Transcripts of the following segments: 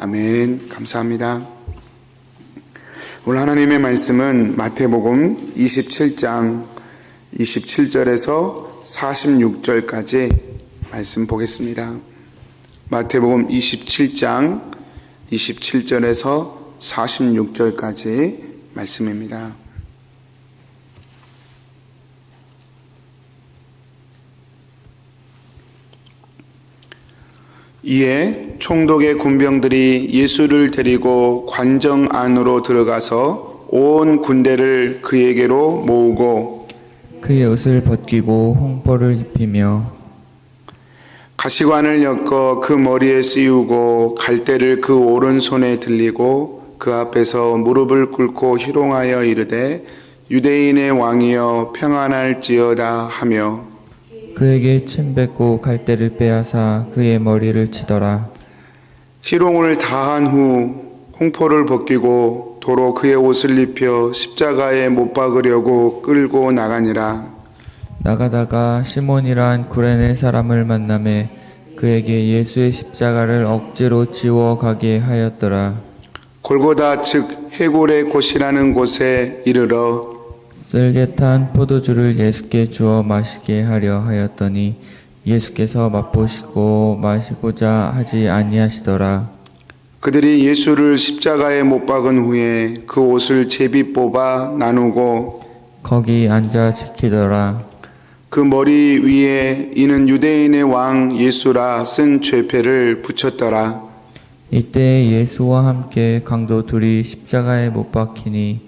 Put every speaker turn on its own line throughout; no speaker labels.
아멘. 감사합니다. 오늘 하나님의 말씀은 마태복음 27장 27절에서 46절까지 말씀 보겠습니다. 마태복음 27장 27절에서 46절까지 말씀입니다. 이에 총독의 군병들이 예수를 데리고 관정 안으로 들어가서 온 군대를 그에게로 모으고
그의 옷을 벗기고 홍보를 입히며
가시관을 엮어 그 머리에 씌우고 갈대를 그 오른손에 들리고 그 앞에서 무릎을 꿇고 희롱하여 이르되 유대인의 왕이여 평안할지어다 하며
그에게 침 뱉고 갈대를 빼앗아 그의 머리를 치더라.
희롱을 다한 후 홍포를 벗기고 도로 그의 옷을 입혀 십자가에 못 박으려고 끌고 나가니라
나가다가 시몬이란 구레네 사람을 만남에 그에게 예수의 십자가를 억지로 지워 가게 하였더라.
골고다 즉 해골의 곳이라는 곳에 이르러
쓸개탄 포도주를 예수께 주어 마시게 하려 하였더니 예수께서 맛보시고 마시고자 하지 아니하시더라.
그들이 예수를 십자가에 못 박은 후에 그 옷을 제비 뽑아 나누고
거기 앉아 지키더라.
그 머리 위에 이는 유대인의 왕 예수라 쓴 죄패를 붙였더라.
이때 예수와 함께 강도 둘이 십자가에 못 박히니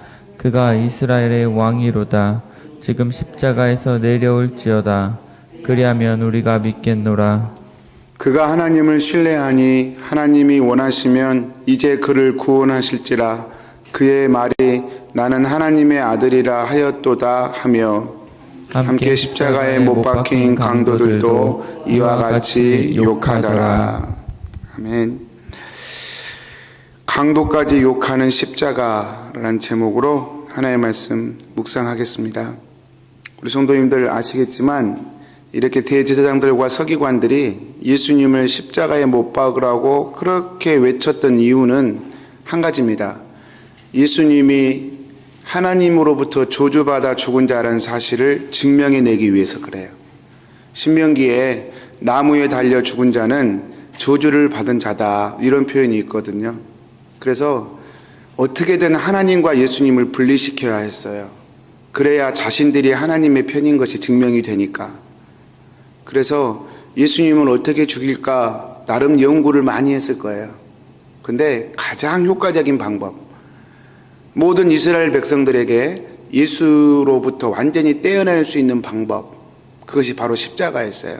그가 이스라엘의 왕이로다. 지금 십자가에서 내려올지어다. 그리하면 우리가 믿겠노라.
그가 하나님을 신뢰하니 하나님이 원하시면 이제 그를 구원하실지라. 그의 말이 나는 하나님의 아들이라 하였도다 하며 함께 십자가에 못 박힌 강도들도 이와 같이 욕하더라. 아멘. 강도까지 욕하는 십자가 라는 제목으로 하나의 말씀 묵상하겠습니다. 우리 성도님들 아시겠지만 이렇게 대제사장들과 서기관들이 예수님을 십자가에 못 박으라고 그렇게 외쳤던 이유는 한 가지입니다. 예수님이 하나님으로부터 저주받아 죽은 자라는 사실을 증명해 내기 위해서 그래요. 신명기에 나무에 달려 죽은 자는 저주를 받은 자다 이런 표현이 있거든요. 그래서 어떻게든 하나님과 예수님을 분리시켜야 했어요. 그래야 자신들이 하나님의 편인 것이 증명이 되니까. 그래서 예수님을 어떻게 죽일까 나름 연구를 많이 했을 거예요. 근데 가장 효과적인 방법, 모든 이스라엘 백성들에게 예수로부터 완전히 떼어낼 수 있는 방법, 그것이 바로 십자가였어요.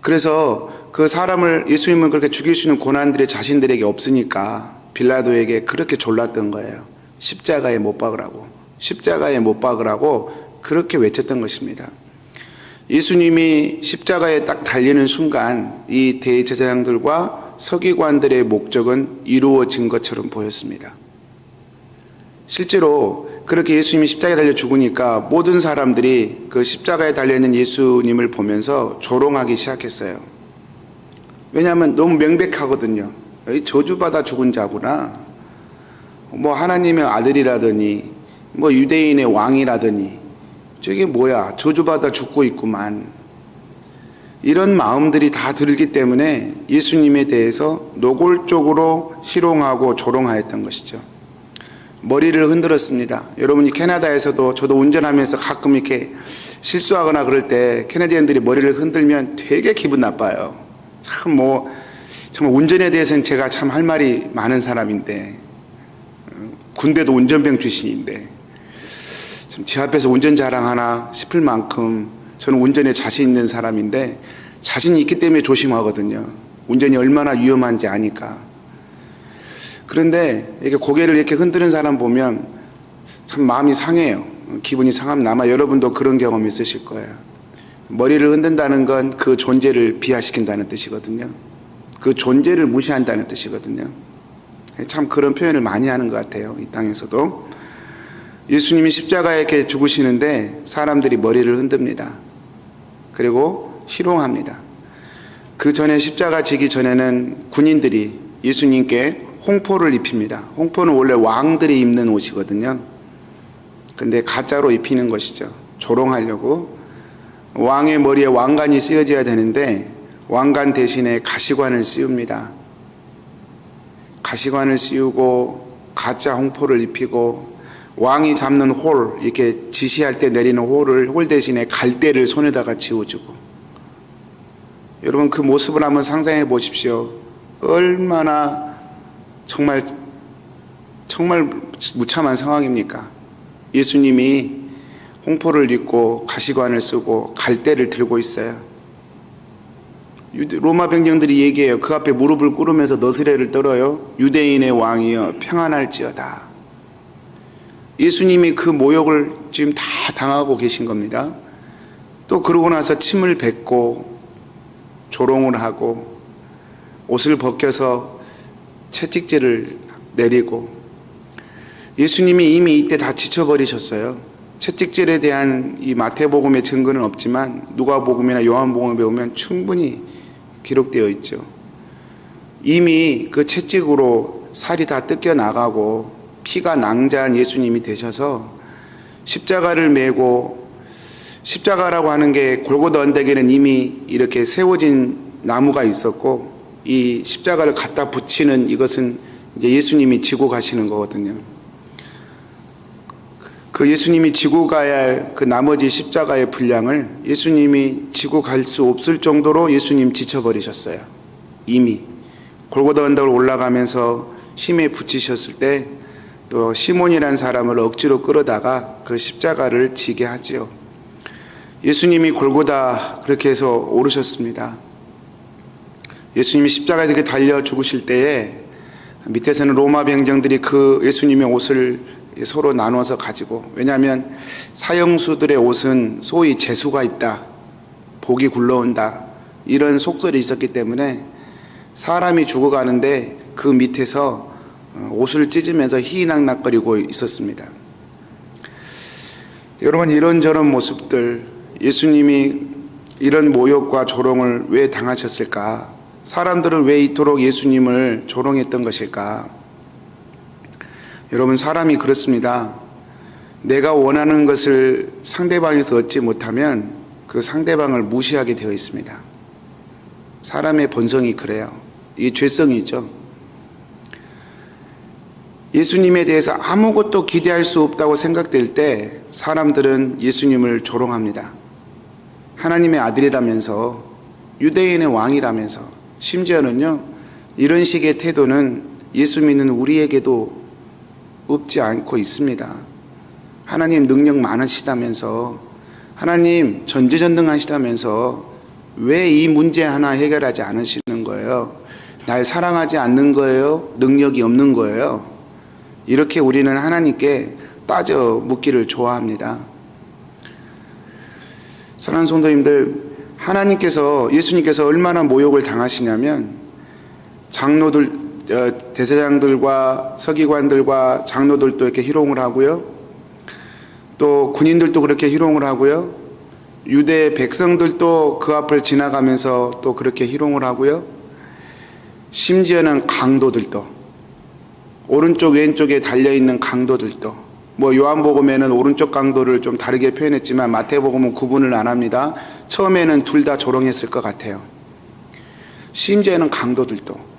그래서 그 사람을 예수님은 그렇게 죽일 수 있는 고난들이 자신들에게 없으니까 빌라도에게 그렇게 졸랐던 거예요. 십자가에 못 박으라고. 십자가에 못 박으라고 그렇게 외쳤던 것입니다. 예수님이 십자가에 딱 달리는 순간 이 대제사장들과 서기관들의 목적은 이루어진 것처럼 보였습니다. 실제로 그렇게 예수님이 십자가에 달려 죽으니까 모든 사람들이 그 십자가에 달려있는 예수님을 보면서 조롱하기 시작했어요. 왜냐하면 너무 명백하거든요. 이 저주받아 죽은 자구나. 뭐 하나님의 아들이라더니 뭐 유대인의 왕이라더니 저게 뭐야 저주받아 죽고 있구만. 이런 마음들이 다 들기 때문에 예수님에 대해서 노골적으로 희롱하고 조롱하였던 것이죠. 머리를 흔들었습니다. 여러분이 캐나다에서도 저도 운전하면서 가끔 이렇게 실수하거나 그럴 때 캐나디언들이 머리를 흔들면 되게 기분 나빠요. 참 뭐 정말 운전에 대해서는 제가 참 할 말이 많은 사람인데 어, 군대도 운전병 출신인데 제 앞에서 운전 자랑하나 싶을 만큼 저는 운전에 자신 있는 사람인데 자신이 있기 때문에 조심하거든요. 운전이 얼마나 위험한지 아니까. 그런데 이렇게 고개를 이렇게 흔드는 사람 보면 참 마음이 상해요. 기분이 상하면 아마 여러분도 그런 경험 있으실 거예요. 머리를 흔든다는 건 그 존재를 비하시킨다는 뜻이거든요. 그 존재를 무시한다는 뜻이거든요. 참 그런 표현을 많이 하는 것 같아요. 이 땅에서도. 예수님이 십자가에 이렇게 죽으시는데 사람들이 머리를 흔듭니다. 그리고 희롱합니다. 그 전에 십자가 지기 전에는 군인들이 예수님께 홍포를 입힙니다. 홍포는 원래 왕들이 입는 옷이거든요. 근데 가짜로 입히는 것이죠. 조롱하려고. 왕의 머리에 왕관이 쓰여져야 되는데 왕관 대신에 가시관을 씌웁니다. 가시관을 씌우고 가짜 홍포를 입히고 왕이 잡는 홀 이렇게 지시할 때 내리는 홀을 홀 대신에 갈대를 손에다가 쥐어주고 여러분 그 모습을 한번 상상해 보십시오. 얼마나 정말 정말 무참한 상황입니까? 예수님이 홍포를 입고 가시관을 쓰고 갈대를 들고 있어요. 로마 병정들이 얘기해요. 그 앞에 무릎을 꿇으면서 너스레를 떨어요. 유대인의 왕이여 평안할지어다. 예수님이 그 모욕을 지금 다 당하고 계신 겁니다. 또 그러고 나서 침을 뱉고 조롱을 하고 옷을 벗겨서 채찍질을 내리고 예수님이 이미 이때 다 지쳐버리셨어요. 채찍질에 대한 이 마태복음의 증거는 없지만 누가복음이나 요한복음에 보면 충분히 기록되어 있죠. 이미 그 채찍으로 살이 다 뜯겨 나가고 피가 낭자한 예수님이 되셔서 십자가를 메고 십자가라고 하는 게 골고다 언덕에는 이미 이렇게 세워진 나무가 있었고 이 십자가를 갖다 붙이는 이것은 이제 예수님이 지고 가시는 거거든요. 그 예수님이 지고 가야 할 그 나머지 십자가의 분량을 예수님이 지고 갈 수 없을 정도로 예수님 지쳐버리셨어요. 이미 골고다 언덕을 올라가면서 심에 붙이셨을 때 또 시몬이라는 사람을 억지로 끌어다가 그 십자가를 지게 하지요. 예수님이 골고다 그렇게 해서 오르셨습니다. 예수님이 십자가에서 달려 죽으실 때에 밑에서는 로마 병정들이 그 예수님의 옷을 서로 나눠서 가지고 왜냐하면 사형수들의 옷은 소위 재수가 있다 복이 굴러온다 이런 속설이 있었기 때문에 사람이 죽어가는데 그 밑에서 어, 옷을 찢으면서 희낙낙거리고 있었습니다. 여러분 이런저런 모습들 예수님이 이런 모욕과 조롱을 왜 당하셨을까? 사람들은 왜 이토록 예수님을 조롱했던 것일까? 여러분 사람이 그렇습니다. 내가 원하는 것을 상대방에서 얻지 못하면 그 상대방을 무시하게 되어 있습니다. 사람의 본성이 그래요. 이게 죄성이죠. 예수님에 대해서 아무것도 기대할 수 없다고 생각될 때 사람들은 예수님을 조롱합니다. 하나님의 아들이라면서 유대인의 왕이라면서 심지어는요 이런 식의 태도는 예수 믿는 우리에게도 없지 않고 있습니다. 하나님 능력 많으시다면서 하나님 전지전능하시다면서 왜 이 문제 하나 해결하지 않으시는 거예요? 날 사랑하지 않는 거예요? 능력이 없는 거예요? 이렇게 우리는 하나님께 따져 묻기를 좋아합니다. 사랑하는 성도님들, 하나님께서 예수님께서 얼마나 모욕을 당하시냐면 장로들 어, 대제장들과 서기관들과 장로들도 이렇게 희롱을 하고요. 또 군인들도 그렇게 희롱을 하고요. 유대 백성들도 그 앞을 지나가면서 또 그렇게 희롱을 하고요. 심지어는 강도들도 오른쪽 왼쪽에 달려 있는 강도들도 뭐 요한복음에는 오른쪽 강도를 좀 다르게 표현했지만 마태복음은 구분을 안 합니다. 처음에는 둘 다 조롱했을 것 같아요. 심지어는 강도들도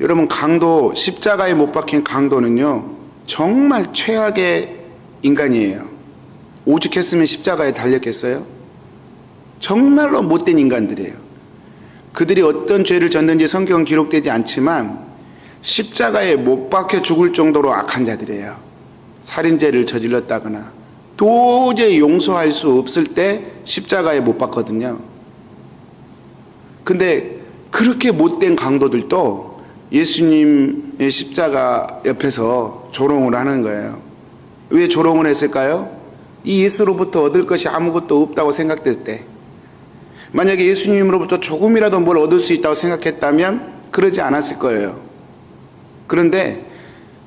여러분 강도 십자가에 못 박힌 강도는요 정말 최악의 인간이에요. 오죽했으면 십자가에 달렸겠어요? 정말로 못된 인간들이에요. 그들이 어떤 죄를 졌는지 성경은 기록되지 않지만 십자가에 못 박혀 죽을 정도로 악한 자들이에요. 살인죄를 저질렀다거나 도저히 용서할 수 없을 때 십자가에 못 박거든요. 근데 그렇게 못된 강도들도 예수님의 이 십자가 옆에서 조롱을 하는 거예요. 왜 조롱을 했을까요? 이 예수로부터 얻을 것이 아무것도 없다고 생각될 때, 만약에 예수님으로부터 조금이라도 뭘 얻을 수 있다고 생각했다면 그러지 않았을 거예요. 그런데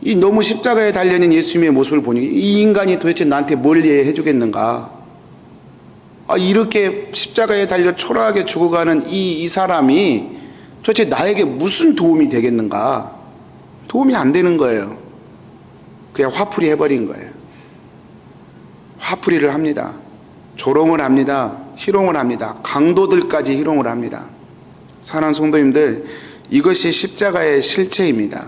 이 너무 십자가에 달려있는 예수님의 모습을 보니 이 인간이 도대체 나한테 뭘 이해해 주겠는가? 아, 이렇게 십자가에 달려 초라하게 죽어가는 이, 이 사람이 도대체 나에게 무슨 도움이 되겠는가? 도움이 안 되는 거예요. 그냥 화풀이 해버린 거예요. 화풀이를 합니다. 조롱을 합니다. 희롱을 합니다. 강도들까지 희롱을 합니다. 사랑하는 성도님들, 이것이 십자가의 실체입니다.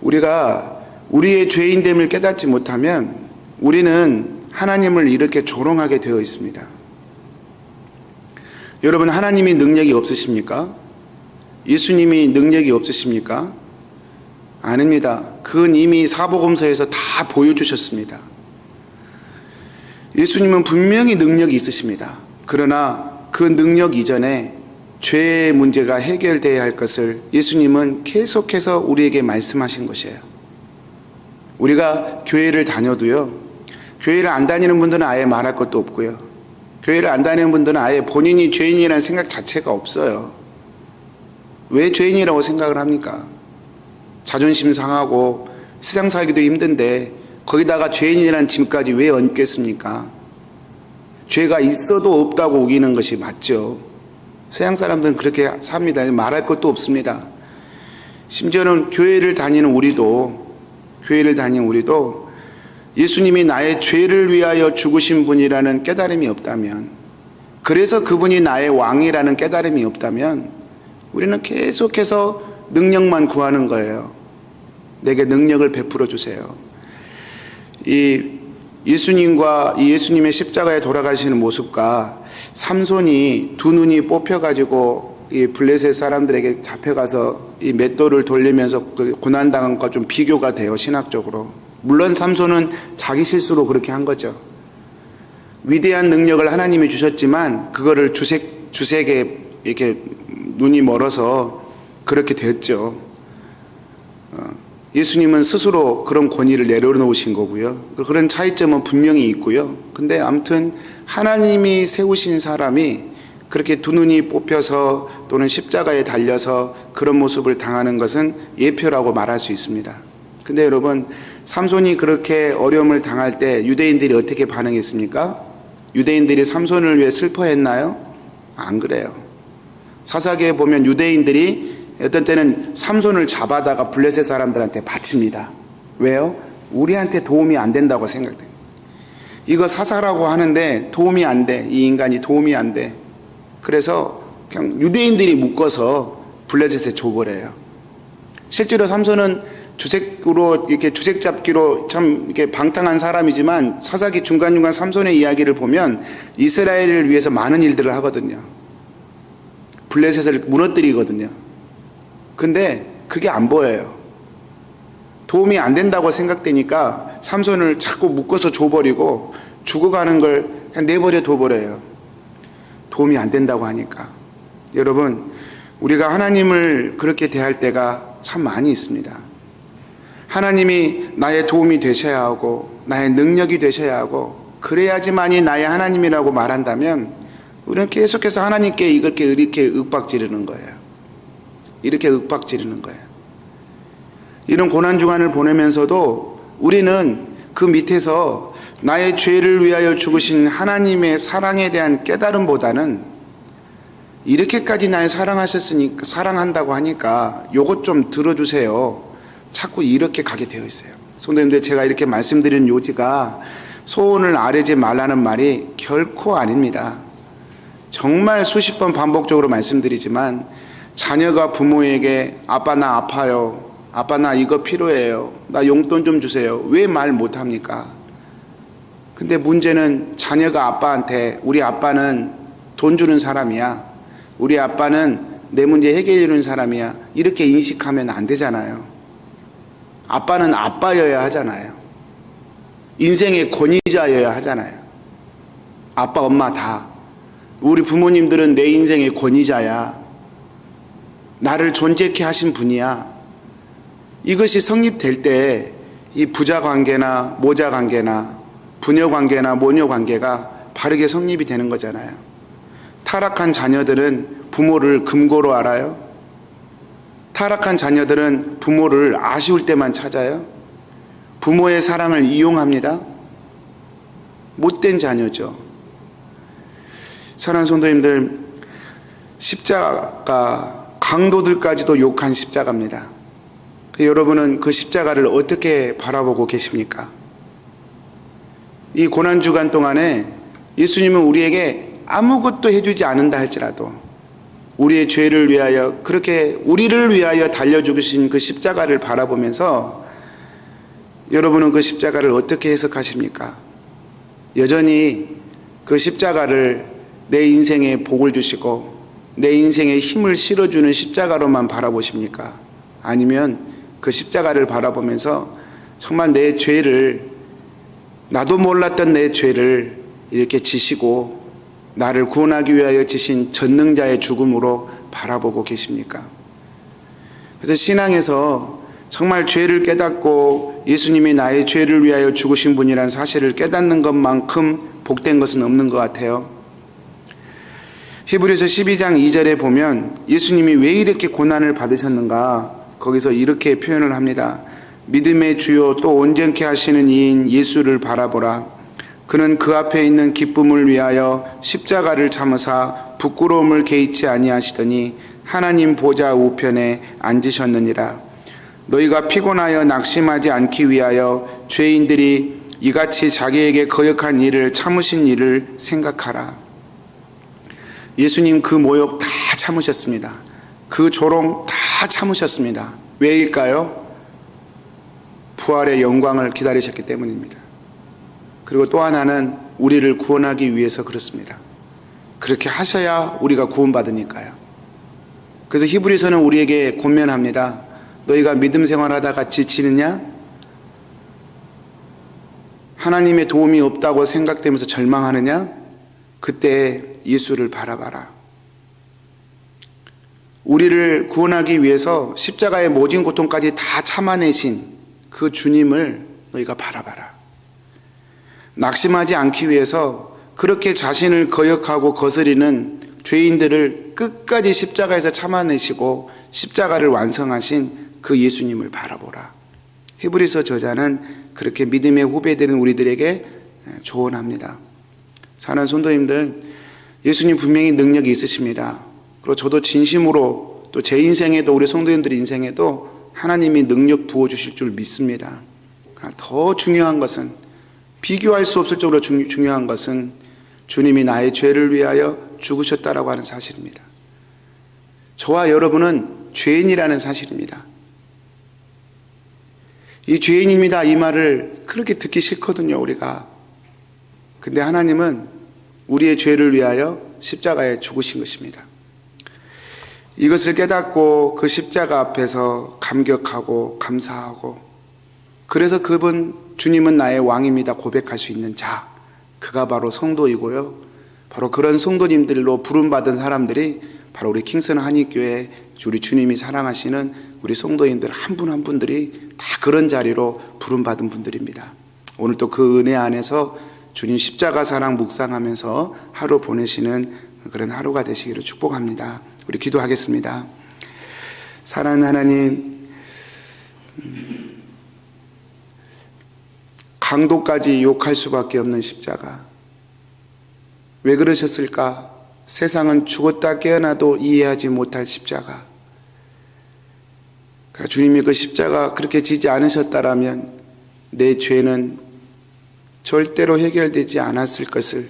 우리가 우리의 죄인됨을 깨닫지 못하면 우리는 하나님을 이렇게 조롱하게 되어 있습니다. 여러분, 하나님이 능력이 없으십니까? 예수님이 능력이 없으십니까? 아닙니다. 그건 이미 사복음서에서 다 보여주셨습니다. 예수님은 분명히 능력이 있으십니다. 그러나 그 능력 이전에 죄의 문제가 해결돼야 할 것을 예수님은 계속해서 우리에게 말씀하신 것이에요. 우리가 교회를 다녀도요, 교회를 안 다니는 분들은 아예 말할 것도 없고요. 교회를 안 다니는 분들은 아예 본인이 죄인이라는 생각 자체가 없어요. 왜 죄인이라고 생각을 합니까? 자존심 상하고 세상 살기도 힘든데 거기다가 죄인이라는 짐까지 왜 얹겠습니까? 죄가 있어도 없다고 우기는 것이 맞죠. 세상 사람들은 그렇게 삽니다. 말할 것도 없습니다. 심지어는 교회를 다니는 우리도, 교회를 다니는 우리도 예수님이 나의 죄를 위하여 죽으신 분이라는 깨달음이 없다면, 그래서 그분이 나의 왕이라는 깨달음이 없다면, 우리는 계속해서 능력만 구하는 거예요. 내게 능력을 베풀어 주세요. 이 예수님과 이 예수님의 십자가에 돌아가시는 모습과 삼손이 두 눈이 뽑혀가지고 이 블레셋 사람들에게 잡혀가서 이 맷돌을 돌리면서 그 고난당한 것과 좀 비교가 돼요 신학적으로. 물론 삼손은 자기 실수로 그렇게 한 거죠. 위대한 능력을 하나님이 주셨지만 그거를 주색 주색에 이렇게 눈이 멀어서 그렇게 됐죠. 어, 예수님은 스스로 그런 권위를 내려놓으신 거고요. 그런 차이점은 분명히 있고요. 근데 아무튼 하나님이 세우신 사람이 그렇게 두 눈이 뽑혀서 또는 십자가에 달려서 그런 모습을 당하는 것은 예표라고 말할 수 있습니다. 근데 여러분, 삼손이 그렇게 어려움을 당할 때 유대인들이 어떻게 반응했습니까? 유대인들이 삼손을 위해 슬퍼했나요? 안 그래요. 사사기에 보면 유대인들이 어떤 때는 삼손을 잡아다가 블레셋 사람들한테 바칩니다. 왜요? 우리한테 도움이 안 된다고 생각돼. 이거 사사라고 하는데 도움이 안 돼. 이 인간이 도움이 안 돼. 그래서 그냥 유대인들이 묶어서 블레셋에 줘버려요. 실제로 삼손은 주색으로 이렇게 주색 잡기로 참 이렇게 방탕한 사람이지만 사사기 중간중간 삼손의 이야기를 보면 이스라엘을 위해서 많은 일들을 하거든요. 블레셋을 무너뜨리거든요. 근데 그게 안 보여요. 도움이 안 된다고 생각되니까 삼손을 자꾸 묶어서 줘버리고 죽어가는 걸 그냥 내버려 둬버려요. 도움이 안 된다고 하니까. 여러분, 우리가 하나님을 그렇게 대할 때가 참 많이 있습니다. 하나님이 나의 도움이 되셔야 하고, 나의 능력이 되셔야 하고, 그래야지만이 나의 하나님이라고 말한다면, 우리는 계속해서 하나님께 이렇게, 이렇게 윽박지르는 거예요. 이렇게 윽박지르는 거예요. 이런 고난주간을 보내면서도 우리는 그 밑에서 나의 죄를 위하여 죽으신 하나님의 사랑에 대한 깨달음보다는 이렇게까지 날 사랑하셨으니까, 사랑한다고 하니까 요것 좀 들어주세요. 자꾸 이렇게 가게 되어 있어요. 성도님들 제가 이렇게 말씀드리는 요지가 소원을 아뢰지 말라는 말이 결코 아닙니다. 정말 수십 번 반복적으로 말씀드리지만 자녀가 부모에게 아빠 나 아파요. 아빠 나 이거 필요해요. 나 용돈 좀 주세요. 왜 말 못합니까? 근데 문제는 자녀가 아빠한테 우리 아빠는 돈 주는 사람이야. 우리 아빠는 내 문제 해결해 주는 사람이야. 이렇게 인식하면 안 되잖아요. 아빠는 아빠여야 하잖아요. 인생의 권위자여야 하잖아요. 아빠, 엄마 다. 우리 부모님들은 내 인생의 권위자야. 나를 존재케 하신 분이야. 이것이 성립될 때 이 부자 관계나 모자 관계나 부녀 관계나 모녀 관계가 바르게 성립이 되는 거잖아요. 타락한 자녀들은 부모를 금고로 알아요. 타락한 자녀들은 부모를 아쉬울 때만 찾아요. 부모의 사랑을 이용합니다. 못된 자녀죠. 사랑하는 성도님들, 십자가 강도들까지도 욕한 십자가입니다. 여러분은 그 십자가를 어떻게 바라보고 계십니까? 이 고난 주간 동안에 예수님은 우리에게 아무것도 해주지 않는다 할지라도 우리의 죄를 위하여 그렇게 우리를 위하여 달려 죽으신 그 십자가를 바라보면서 여러분은 그 십자가를 어떻게 해석하십니까? 여전히 그 십자가를 내 인생에 복을 주시고 내 인생에 힘을 실어주는 십자가로만 바라보십니까? 아니면 그 십자가를 바라보면서 정말 내 죄를 나도 몰랐던 내 죄를 이렇게 지시고 나를 구원하기 위하여 지신 전능자의 죽음으로 바라보고 계십니까? 그래서 신앙에서 정말 죄를 깨닫고 예수님이 나의 죄를 위하여 죽으신 분이라는 사실을 깨닫는 것만큼 복된 것은 없는 것 같아요. 히브리서 12장 2절에 보면 예수님이 왜 이렇게 고난을 받으셨는가 거기서 이렇게 표현을 합니다. 믿음의 주요 또 온전케 하시는 이인 예수를 바라보라. 그는 그 앞에 있는 기쁨을 위하여 십자가를 참으사 부끄러움을 개의치 아니하시더니 하나님 보좌 우편에 앉으셨느니라. 너희가 피곤하여 낙심하지 않기 위하여 죄인들이 이같이 자기에게 거역한 일을 참으신 일을 생각하라. 예수님 그 모욕 다 참으셨습니다. 그 조롱 다 참으셨습니다. 왜일까요? 부활의 영광을 기다리셨기 때문입니다. 그리고 또 하나는 우리를 구원하기 위해서 그렇습니다. 그렇게 하셔야 우리가 구원받으니까요. 그래서 히브리서는 우리에게 권면합니다. 너희가 믿음 생활하다가 지치느냐? 하나님의 도움이 없다고 생각되면서 절망하느냐? 그때 예수를 바라봐라. 우리를 구원하기 위해서 십자가의 모진 고통까지 다 참아내신 그 주님을 너희가 바라봐라. 낙심하지 않기 위해서 그렇게 자신을 거역하고 거스리는 죄인들을 끝까지 십자가에서 참아내시고 십자가를 완성하신 그 예수님을 바라보라. 히브리서 저자는 그렇게 믿음의 후배되는 우리들에게 조언합니다. 사는 손도님들, 예수님 분명히 능력이 있으십니다. 그리고 저도 진심으로 또 제 인생에도 우리 성도님들 인생에도 하나님이 능력 부어주실 줄 믿습니다. 그러나 더 중요한 것은 비교할 수 없을 정도로 중, 중요한 것은 주님이 나의 죄를 위하여 죽으셨다라고 하는 사실입니다. 저와 여러분은 죄인이라는 사실입니다. 이 죄인입니다. 이 말을 그렇게 듣기 싫거든요, 우리가. 근데 하나님은 우리의 죄를 위하여 십자가에 죽으신 것입니다. 이것을 깨닫고 그 십자가 앞에서 감격하고 감사하고 그래서 그분 주님은 나의 왕입니다 고백할 수 있는 자 그가 바로 성도이고요. 바로 그런 성도님들로 부름받은 사람들이 바로 우리 킹슨 한인교회 우리 주님이 사랑하시는 우리 성도인들 한분한 분들이 다 그런 자리로 부름받은 분들입니다. 오늘 또 그 은혜 안에서 주님 십자가 사랑 묵상하면서 하루 보내시는 그런 하루가 되시기를 축복합니다. 우리 기도하겠습니다. 사랑하는 하나님, 강도까지 욕할 수밖에 없는 십자가. 왜 그러셨을까? 세상은 죽었다 깨어나도 이해하지 못할 십자가. 그러니까 주님이 그 십자가 그렇게 지지 않으셨다라면 내 죄는 절대로 해결되지 않았을 것을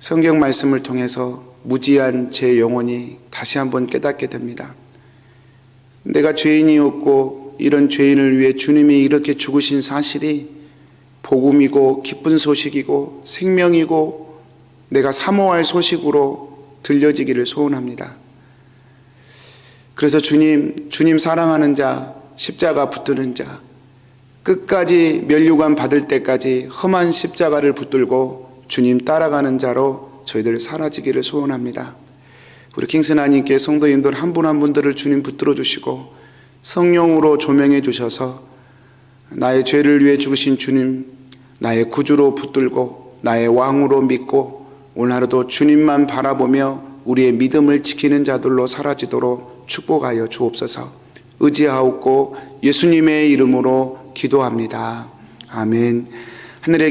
성경 말씀을 통해서 무지한 제 영혼이 다시 한번 깨닫게 됩니다. 내가 죄인이었고 이런 죄인을 위해 주님이 이렇게 죽으신 사실이 복음이고 기쁜 소식이고 생명이고 내가 사모할 소식으로 들려지기를 소원합니다. 그래서 주님, 주님 사랑하는 자, 십자가 붙드는 자, 끝까지 면류관 받을 때까지 험한 십자가를 붙들고 주님 따라가는 자로 저희들 사라지기를 소원합니다. 우리 킹스 하나님께 성도님들 한분한 분들을 주님 붙들어 주시고 성령으로 조명해 주셔서 나의 죄를 위해 죽으신 주님, 나의 구주로 붙들고 나의 왕으로 믿고 오늘 하루도 주님만 바라보며 우리의 믿음을 지키는 자들로 사라지도록 축복하여 주옵소서. 의지하옵고 예수님의 이름으로 기도합니다. 아멘. 하늘의